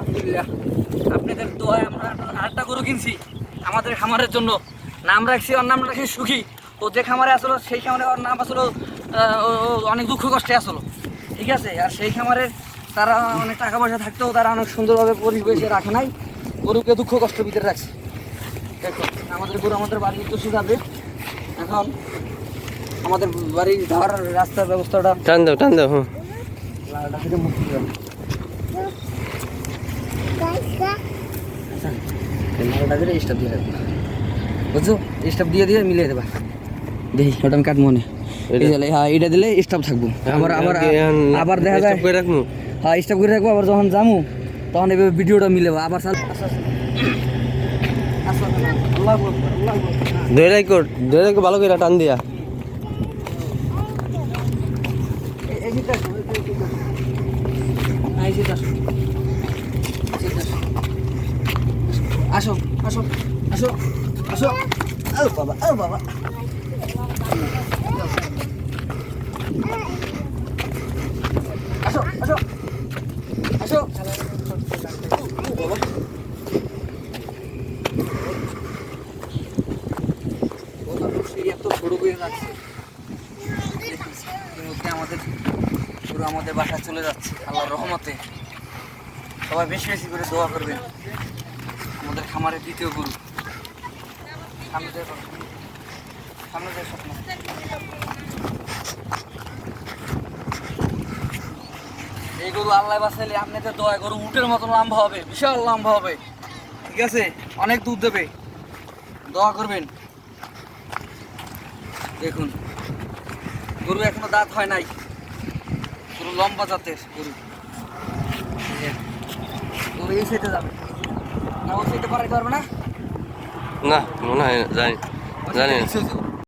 আলহামদুলিল্লাহ। আপনাদের দোয়ায় আমরা আরেকটা গরু কিনছি আমাদের খামারের জন্য। নাম রাখছি ওর নাম রাখছি সুখী। ও যে খামারে আসলো সেই খামারে ওর নাম আসলো অনেক দুঃখ কষ্টে আসলো। ঠিক আছে? আর সেই খামারের তারা অনেক টাকা পয়সা থাকতেও তারা অনেক সুন্দরভাবে পরিবেশে রাখে নাই। গরুকে দুঃখ কষ্ট ভিতরে রাখছে। দেখো আমাদের গরু আমাদের বাড়ির উদ্দেশ্যে যাবে। এখন আমাদের বাড়ির যাওয়ার রাস্তার ব্যবস্থাটা টান দাও টান দাও হ্যাঁ। মুক্তি দিলে স্টাফ দিয়ে রাখবা। বুঝছ? স্টাফ দিয়ে দিয়ে মিলিয়ে দেবা। দেখি ওটা আমি কাটবো মনে। হ্যাঁ এটা দিলে স্টাফ থাকব। আবার আবার আবার দেখা যায় রাখব। হ্যাঁ স্টাফ করে রাখব আবার যখন যামু তখন এভাবে ভিডিওটা মিলেবো আবার। ধরে রাখো ধরে ভালো করে টান দিয়া এই- এই সিটটা আসো, এই- এই সিটটা আসো। হ্যাঁ, এই সিটটা আসো। এই সিটটা আসো। আসো আসো আসো। ও বাবা ও বাবা। আসো আসো আসো। আমাদের পুরো আমাদের বাসা চলে যাচ্ছে আল্লাহর রহমতে সবাই বেশি বেশি করে দোয়া করবেন আমাদের খামারের দ্বিতীয় গুরু। সামনে এই গরু আল্লাহ বাসাইলে আপনাদের দয়া গরু উটের মতন লম্বা হবে, বিশাল লম্বা হবে। ঠিক আছে? অনেক দুধ দেবে। দোয়া করবেন। দেখুন, গরু এখনও দাঁত হয় নাই। গরু লম্বা জাতের গরু। গরু এই সাইডে যাবে। না মনে হয় জানি জানি।